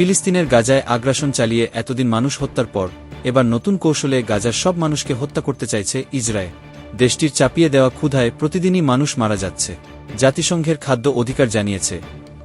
ফিলিস্তিনের গাজায় আগ্রাসন চালিয়ে এতদিন মানুষ হত্যার পর, এবার নতুন কৌশলে গাজার সব মানুষকে হত্যা করতে চাইছে ইসরায়েল। দেশটির চাপিয়ে দেওয়া ক্ষুধায় প্রতিদিনই মানুষ মারা যাচ্ছে। জাতিসংঘের খাদ্য অধিকার জানিয়েছে,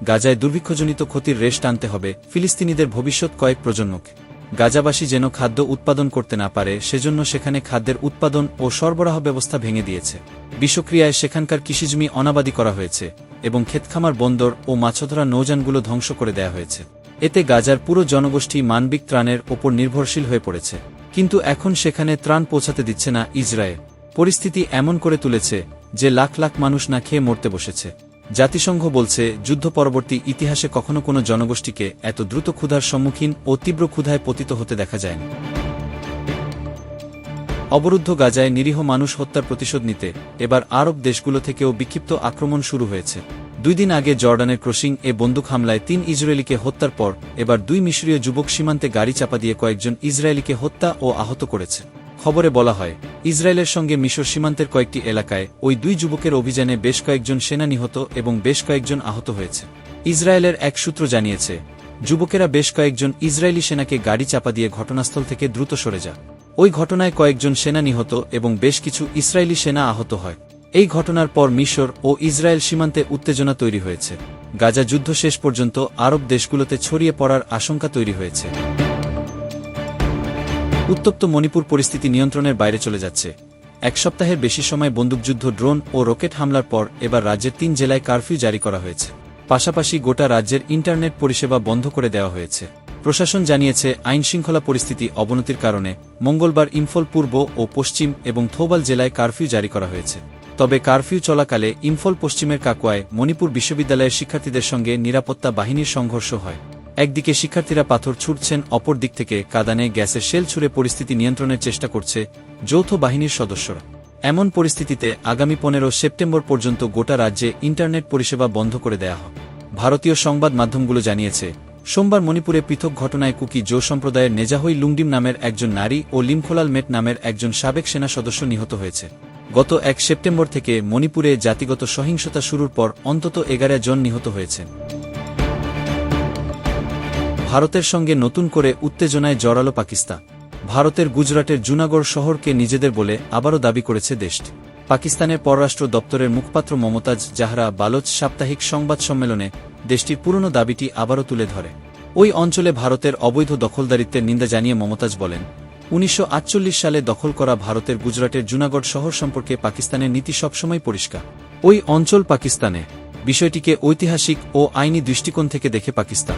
গাজায় দুর্ভিক্ষজনিত ক্ষতির রেশ টানতে হবে ফিলিস্তিনিদের ভবিষ্যৎ কয়েক প্রজন্মকে। গাজাবাসী যেন খাদ্য উৎপাদন করতে না পারে, সেজন্য সেখানে খাদ্যের উৎপাদন ও সরবরাহ ব্যবস্থা ভেঙে দিয়েছে। বিষক্রিয়ায় সেখানকার কৃষিজমি অনাবাদি করা হয়েছে এবং ক্ষেতখামার, বন্দর ও মাছধরা নৌযানগুলো ধ্বংস করে দেয়া হয়েছে। এতে গাজার পুরো জনগোষ্ঠী মানবিক ত্রাণের ওপর নির্ভরশীল হয়ে পড়েছে। কিন্তু এখন সেখানে ত্রাণ পৌঁছাতে দিচ্ছে না ইসরায়েল। পরিস্থিতি এমন করে তুলেছে যে লাখ লাখ মানুষ না খেয়ে মরতে বসেছে। জাতিসংঘ বলছে, যুদ্ধ পরবর্তী ইতিহাসে কখনো কোনো জনগোষ্ঠীকে এত দ্রুত ক্ষুধার সম্মুখীন ও তীব্র ক্ষুধায় পতিত হতে দেখা যায়নি। অবরুদ্ধ গাজায় নিরীহ মানুষ হত্যার প্রতিশোধ নিতে এবার আরব দেশগুলো থেকেও বিক্ষিপ্ত আক্রমণ শুরু হয়েছে। দুই দিন আগে জর্ডানের ক্রসিং এ বন্দুক হামলায় তিন ইসরায়েলিকে হত্যার পর, এবার দুই মিশরীয় যুবক সীমান্তে গাড়ি চাপা দিয়ে কয়েকজন ইসরায়েলিকে হত্যা ও আহত করেছে। খবরে বলা হয়, ইসরায়েলের সঙ্গে মিশর সীমান্তের কয়েকটি এলাকায় ওই দুই যুবকের অভিযানে বেশ কয়েকজন সেনা নিহত এবং বেশ কয়েকজন আহত হয়েছে। ইসরায়েলের এক সূত্র জানিয়েছে, যুবকেরা বেশ কয়েকজন ইসরায়েলি সেনাকে গাড়ি চাপা দিয়ে ঘটনাস্থল থেকে দ্রুত সরে যায় ওই ঘটনায় কয়েকজন সেনা নিহত এবং বেশ কিছু ইসরায়েলি সেনা আহত হয়। এই ঘটনার পর মিশর ও ইসরায়েল সীমান্তে উত্তেজনা তৈরি হয়েছে। গাজা যুদ্ধ শেষ পর্যন্ত আরব দেশগুলোতে ছড়িয়ে পড়ার আশঙ্কা তৈরি হয়েছে। উত্তপ্ত মণিপুর পরিস্থিতি নিয়ন্ত্রণের বাইরে চলে যাচ্ছে। এক সপ্তাহের বেশি সময় বন্দুকযুদ্ধ, ড্রোন ও রকেট হামলার পর এবার রাজ্যের তিন জেলায় কারফিউ জারি করা হয়েছে। পাশাপাশি গোটা রাজ্যের ইন্টারনেট পরিষেবা বন্ধ করে দেওয়া হয়েছে। প্রশাসন জানিয়েছে, আইনশৃঙ্খলা পরিস্থিতি অবনতির কারণে মঙ্গলবার ইম্ফল পূর্ব ও পশ্চিম এবং থৌবাল জেলায় কারফিউ জারি করা হয়েছে। তবে কারফিউ চলাকালে ইম্ফল পশ্চিমের কাকুয়ায় মণিপুর বিশ্ববিদ্যালয়ের শিক্ষার্থীদের সঙ্গে নিরাপত্তা বাহিনীর সংঘর্ষ হয়। একদিকে শিক্ষার্থীরা পাথর ছুটছেন, অপর দিক থেকে কাদানে গ্যাসের শেল ছুড়ে পরিস্থিতি নিয়ন্ত্রণের চেষ্টা করছে যৌথ বাহিনীর সদস্যরা। এমন পরিস্থিতিতে আগামী পনেরো সেপ্টেম্বর পর্যন্ত গোটা রাজ্যে ইন্টারনেট পরিষেবা বন্ধ করে দেয়া হয়। ভারতীয় সংবাদ মাধ্যমগুলো জানিয়েছে, সোমবার মণিপুরে পৃথক ঘটনায় কুকি জো সম্প্রদায়ের নেজাহই লুংডিম নামের একজন নারী ও লিমখোলাল মেট নামের একজন সাবেক সেনা সদস্য নিহত হয়েছে। গত এক সেপ্টেম্বর থেকে মণিপুরে জাতিগত সহিংসতা শুরুর পর অন্তত এগারো জন নিহত হয়েছেন। ভারতের সঙ্গে নতুন করে উত্তেজনায় জড়ালো পাকিস্তান। ভারতের গুজরাটের জুনাগড় শহরকে নিজেদের বলে আবারও দাবি করেছে দেশটি। পাকিস্তানের পররাষ্ট্র দপ্তরের মুখপাত্র মমতাজ জাহরা বালোচ সাপ্তাহিক সংবাদ সম্মেলনে দেশটির পুরনো দাবিটি আবারও তুলে ধরে। ওই অঞ্চলে ভারতের অবৈধ দখলদারিত্বের নিন্দা জানিয়ে মমতাজ বলেন উনিশশো আটচল্লিশ সালে দখল করা ভারতের গুজরাটের জুনাগড় শহর সম্পর্কে পাকিস্তানের নীতি সবসময় পরিষ্কার। ওই অঞ্চল পাকিস্তানে। বিষয়টিকে ঐতিহাসিক ও আইনি দৃষ্টিকোণ থেকে দেখে পাকিস্তান।